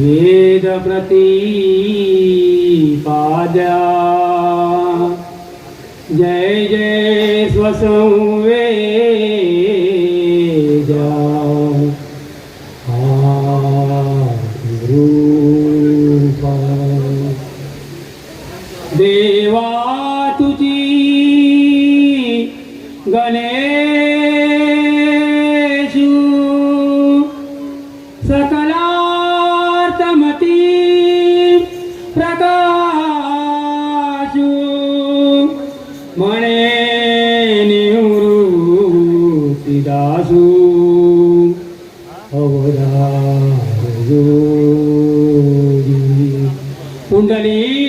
वेद वेदप्रतीपाद्या जय जय स्वसंवेदा। देवा तुझी गणे ஜோதி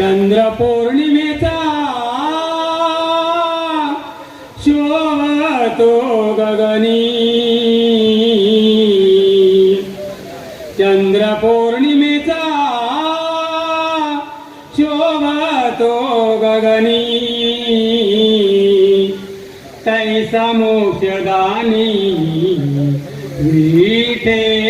चंद्र पौर्णिमेचा शोभतो गगनी. चंद्र पौर्णिमेचा शोभतो गगनी. तैसा मोक्षदानी विठे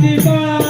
Thank you.